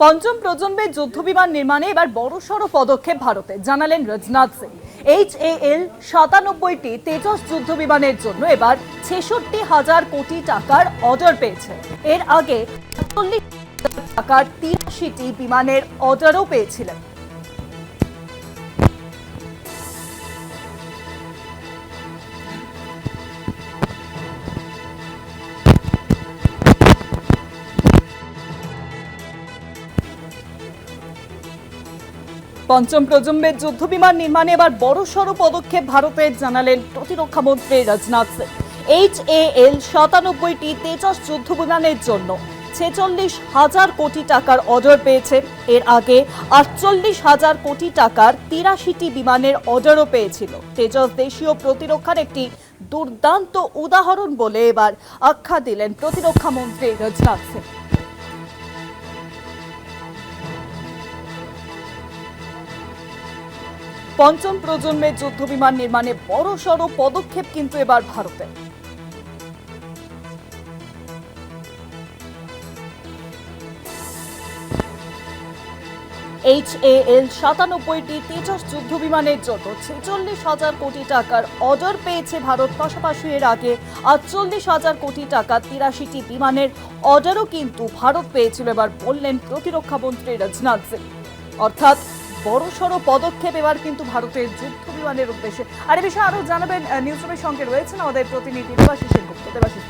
পঞ্চম প্রজন্মের যুদ্ধবিমান নির্মাণে এবার বড়সড় পদক্ষেপ ভারতে, জানালেন Rajnath Singh. H A L সাতানব্বইটি Tejas যুদ্ধবিমানের জন্য এবার ছেষট্টি হাজার কোটি টাকার অর্ডার পেয়েছে। এর আগে চল্লিশ টাকার তিরাশিটি বিমানের অর্ডারও পেয়েছিলেন। পঞ্চম প্রজন্মের যুদ্ধবিমান নির্মাণে এবার বড়সড় পদক্ষেপ ভারতের জানালেন প্রতিরক্ষা মন্ত্রী Rajnath Singh. H A L সাতানব্বইটি Tejas যুদ্ধবিমানের জন্য ছেচল্লিশ হাজার কোটি টাকার অর্ডার পেয়েছে। এর আগে আটচল্লিশ হাজার কোটি টাকার তিরাশিটি বিমানের অর্ডারও পেয়েছিল। তেজস দেশীয় প্রতিরক্ষার একটি দুর্দান্ত উদাহরণ বলে এবার আখ্যা দিলেন প্রতিরক্ষা মন্ত্রী রাজনাথ সিং। পঞ্চম প্রজন্মের যুদ্ধবিমান নির্মাণে বড় পদক্ষেপ কিন্তু এবার ভারতে। এইচ এ এল সাতানব্বইটি তেজস যুদ্ধবিমানের জন্য ছেচল্লিশ হাজার কোটি টাকার অর্ডার পেয়েছে ভারত। পাশাপাশি এর আগে আটচল্লিশ হাজার কোটি টাকা তিরাশিটি বিমানের অর্ডারও কিন্তু ভারত পেয়েছিল, এবার বললেন প্রতিরক্ষা মন্ত্রী রাজনাথ সিং। অর্থাৎ বড়সড় পদক্ষেপ এবার কিন্তু ভারতের যুদ্ধ বিমানের উদ্দেশ্যে। আর এ বিষয়ে আরও জানাবেন নিউজ রুমের সঙ্গে রয়েছেন আমাদের প্রতিনিধি দেবাশিস গুপ্ত। দেবাশিস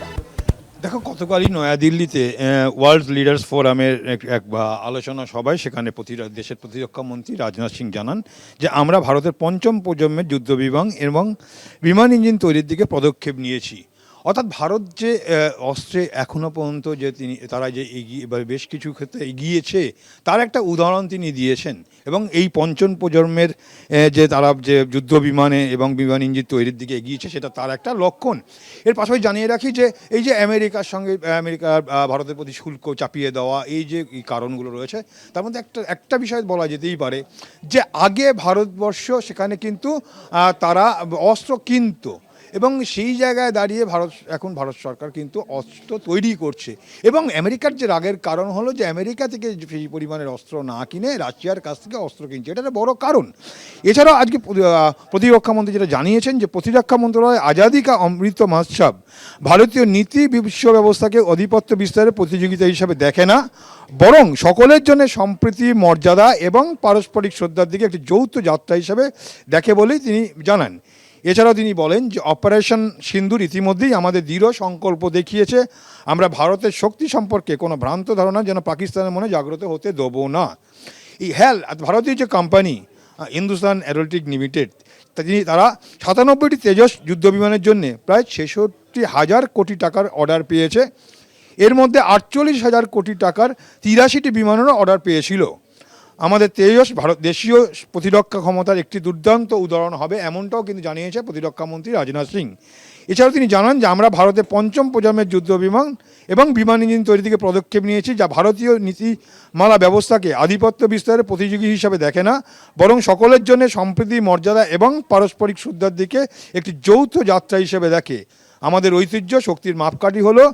দেখো, গতকালই নয়াদিল্লিতে ওয়ার্ল্ড লিডার্স ফোরামের এক- আলোচনা সভায় সেখানে দেশের প্রতিরক্ষা মন্ত্রী রাজনাথ সিং জানান যে, আমরা ভারতের পঞ্চম প্রজন্মের যুদ্ধ বিমান এবং বিমান ইঞ্জিন তৈরির দিকে পদক্ষেপ নিয়েছি। অর্থাৎ ভারত যে অস্ত্রে এখনও পর্যন্ত যে তিনি, তারা যে এগিয়ে বেশ কিছু ক্ষেত্রে এগিয়েছে, তার একটা উদাহরণ তিনি দিয়েছেন। এবং এই পঞ্চম প্রজন্মের যে তারা যে যুদ্ধ বিমানে এবং বিমান ইঞ্জিন তৈরির দিকে এগিয়েছে, সেটা তার একটা লক্ষণ। এর পাশাপাশি জানিয়ে রাখি যে, এই যে আমেরিকার সঙ্গে আমেরিকার ভারতের প্রতি শুল্ক চাপিয়ে দেওয়া, এই যে কারণগুলো রয়েছে, তার মধ্যে একটা একটা বিষয় বলা যেতেই পারে যে, আগে ভারতবর্ষ সেখানে কিন্তু তারা অস্ত্র কিনতো। এবং সেই জায়গায় দাঁড়িয়ে ভারত, এখন ভারত সরকার কিন্তু অস্ত্র তৈরি করছে। এবং আমেরিকার যে রাগের কারণ হলো যে আমেরিকা থেকে সেই পরিমাণের অস্ত্র না কিনে রাশিয়ার কাছ থেকে অস্ত্র কিনছে। এটা একটা বড় কারণ। এছাড়াও আজকে প্রতিরক্ষামন্ত্রী যেটা জানিয়েছেন যে প্রতিরক্ষা মন্ত্রণালয় আজাদি কা অমৃত মহোৎসব ভারতীয় নীতি বিশ্ব ব্যবস্থাকে আধিপত্য বিস্তারের প্রতিযোগিতা হিসাবে দেখে না, বরং সকলের জন্য সম্প্রীতি, মর্যাদা এবং পারস্পরিক শ্রদ্ধার দিকে একটি যৌথ যাত্রা হিসাবে দেখে বলেই তিনি জানান। এছাড়াও তিনি বলেন যে অপারেশন সিন্ধুর ইতিমধ্যেই আমাদের দৃঢ় সংকল্প দেখিয়েছে, আমরা ভারতের শক্তি সম্পর্কে কোনো ভ্রান্ত ধারণা যেন পাকিস্তানের মনে জাগ্রত হতে দেবো না। এই হ্যাল ভারতীয় যে কোম্পানি হিন্দুস্তান অ্যারোটিক লিমিটেড তিনি, তারা সাতানব্বইটি তেজস যুদ্ধবিমানের জন্য প্রায় ছেষট্টি হাজার কোটি টাকার অর্ডার পেয়েছে। এর মধ্যে আটচল্লিশ হাজার কোটি টাকার তিরাশিটি বিমানেরও অর্ডার পেয়েছিল। আমাদের তেজস ভারত দেশীয় প্রতিরক্ষা ক্ষমতার একটি দুর্দান্ত উদাহরণ হবে, এমনটাও কিন্তু জানিয়েছে প্রতিরক্ষা মন্ত্রী রাজনাথ সিং। এছাড়াও তিনি জানান যে, আমরা ভারতের পঞ্চম প্রজন্মের যুদ্ধ বিমান এবং বিমান ইঞ্জিন তৈরি থেকে পদক্ষেপ নিয়েছি, যা ভারতীয় নীতিমালা ব্যবস্থাকে আধিপত্য বিস্তারের প্রতিযোগী হিসাবে দেখে না, বরং সকলের জন্য সম্প্রীতি, মর্যাদা এবং পারস্পরিক শ্রদ্ধার দিকে একটি যৌথ যাত্রা হিসেবে দেখে। আমাদের ঐতিহ্য, শক্তির মাপকাঠি হলো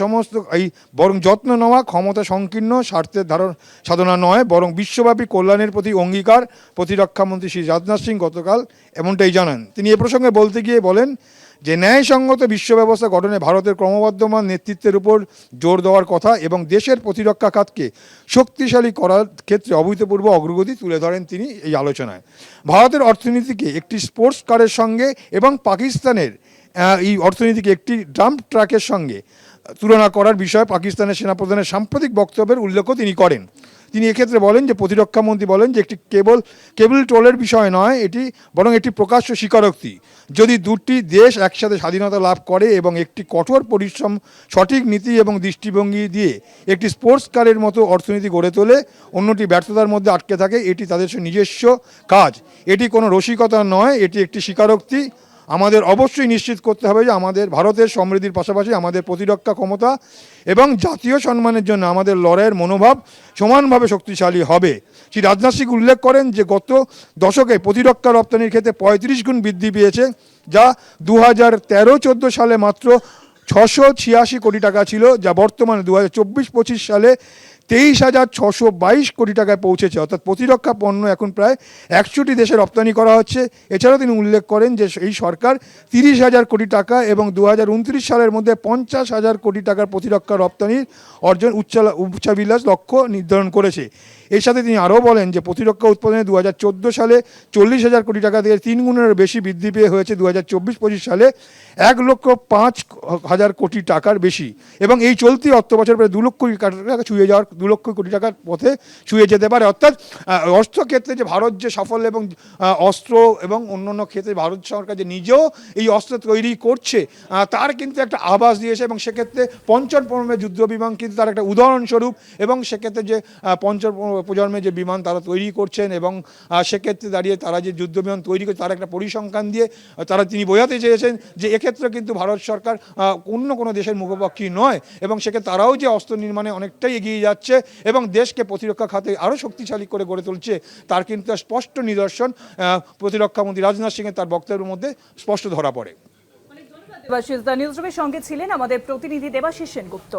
সমস্ত এই বরং যত্ন নেওয়া, ক্ষমতা সংকীর্ণ, স্বার্থের ধারণ সাধনা নয়, বরং বিশ্বব্যাপী কল্যাণের প্রতি অঙ্গীকার প্রতিরক্ষামন্ত্রী শ্রী রাজনাথ সিং গতকাল এমনটাই জানান। তিনি এ প্রসঙ্গে বলতে গিয়ে বলেন যে, ন্যায়সঙ্গত বিশ্ব ব্যবস্থা গঠনে ভারতের ক্রমবর্ধমান নেতৃত্বের উপর জোর দেওয়ার কথা এবং দেশের প্রতিরক্ষা খাতকে শক্তিশালী করার ক্ষেত্রে অভূতপূর্ব অগ্রগতি তুলে ধরেন তিনি এই আলোচনায়। ভারতের অর্থনীতিকে একটি স্পোর্টস কারের সঙ্গে এবং পাকিস্তানের এই অর্থনীতিকে একটি ডাম্প ট্রাকের সঙ্গে তুলনা করার বিষয়ে পাকিস্তানের সেনাপ্রধানের সাম্প্রতিক বক্তব্যের উল্লেখও তিনি করেন। তিনি এক্ষেত্রে বলেন যে, প্রতিরক্ষামন্ত্রী বলেন যে, একটি কেবল কেবল টোলের বিষয় নয়, এটি বরং একটি প্রকাশ্য স্বীকারোক্তি। যদি দুটি দেশ একসাথে স্বাধীনতা লাভ করে এবং একটি কঠোর পরিশ্রম, সঠিক নীতি এবং দৃষ্টিভঙ্গি দিয়ে একটি স্পোর্টস কারের মতো অর্থনীতি গড়ে তোলে, অন্যটি ব্যর্থতার মধ্যে আটকে থাকে, এটি তাদের নিজস্ব কাজ। এটি কোনো রসিকতা নয়, এটি একটি স্বীকারোক্তি। আমাদের অবশ্যই নিশ্চিত করতে হবে যে আমাদের ভারতের সমৃদ্ধির পাশাপাশি আমাদের প্রতিরক্ষা ক্ষমতা এবং জাতীয় সম্মানের জন্য আমাদের লড়াইয়ের মনোভাব সমানভাবে শক্তিশালী হবে। শ্রী রাজনাথ সিং উল্লেখ করেন যে গত দশকে প্রতিরক্ষা রপ্তানির ক্ষেত্রে পঁয়ত্রিশ গুণ বৃদ্ধি পেয়েছে, যা দু হাজার তেরো চোদ্দ সালে মাত্র ছশো ছিয়াশি কোটি টাকা ছিল, যা বর্তমানে দু হাজার চব্বিশ পঁচিশ সালে তেইশ হাজার ছশো বাইশ কোটি টাকায় পৌঁছেছে। অর্থাৎ প্রতিরক্ষা পণ্য এখন প্রায় একশোটি দেশে রপ্তানি করা হচ্ছে। এছাড়াও তিনি উল্লেখ করেন যে এই সরকার তিরিশ হাজার কোটি টাকা এবং দু হাজার উনত্রিশ সালের মধ্যে পঞ্চাশ হাজার কোটি টাকার প্রতিরক্ষা রপ্তানির অর্জন উচ্চালা উচ্চাবিলাস লক্ষ্য নির্ধারণ করেছে। এর সাথে তিনি আরও বলেন যে প্রতিরক্ষা উৎপাদনে দু হাজার চোদ্দ সালে চল্লিশ হাজার কোটি টাকা থেকে তিন গুণের বেশি বৃদ্ধি পেয়ে হয়েছে। দু হাজার চব্বিশ পঁচিশ সালে এক লক্ষ পাঁচ হাজার কোটি টাকার বেশি। এবং এই চলতি অর্থ বছর প্রায় দু লক্ষ কোটি টাকা ছুঁয়ে যাওয়ার দু লক্ষ কোটি টাকার পথে ছুঁয়ে যেতে পারে। অর্থাৎ অস্ত্র ক্ষেত্রে যে ভারত যে সাফল্য এবং অস্ত্র এবং অন্যান্য ক্ষেত্রে ভারত সরকার যে নিজেও এই অস্ত্র তৈরি করছে তার কিন্তু একটা আভাস দিয়েছে এবং সেক্ষেত্রে পঞ্চম প্রজন্মের যুদ্ধ বিমান কিন্তু তার একটা উদাহরণস্বরূপ এবং সেক্ষেত্রে যে পঞ্চম প্রজন্মের যে বিমান তারা তৈরি করছেন এবং সেক্ষেত্রে দাঁড়িয়ে তারা যে যুদ্ধ বিমান তৈরি করছে তার একটা পরিসংখ্যান দিয়ে তারা তিনি বোঝাতে চেয়েছেন যে এক্ষেত্রে কিন্তু ভারত সরকার অন্য কোনো দেশের মুখোপাক্ষী নয় এবং সেক্ষেত্রে তারাও যে অস্ত্র নির্মাণে অনেকটাই এগিয়ে যাচ্ছে। এবং দেশকে প্রতিরক্ষা খাতে আরও শক্তিশালী করে গড়ে তুলছে, তার কিন্তু স্পষ্ট নিদর্শন প্রতিরক্ষামন্ত্রী রাজনাথ সিংয়ের তার বক্তব্যের মধ্যে স্পষ্ট ধরা পড়ে। দেবাশিস দ্য নিউজরুমের সঙ্গে ছিলেন আমাদের প্রতিনিধি দেবাশিস সেনগুপ্ত।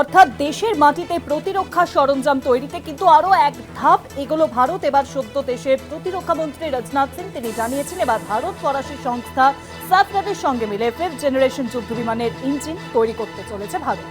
অর্থাৎ দেশের মাটিতে প্রতিরক্ষা সরঞ্জাম তৈরিতে কিন্তু আরও এক ধাপ এগুলো ভারত। এবার সদ্য দেশের রাজনাথ সিং তিনি জানিয়েছেন, এবার ভারত ফরাসি সংস্থা সঙ্গে মিলে ফিফথ জেনারেশন যুদ্ধ বিমানের ইঞ্জিন তৈরি করতে চলেছে ভারত।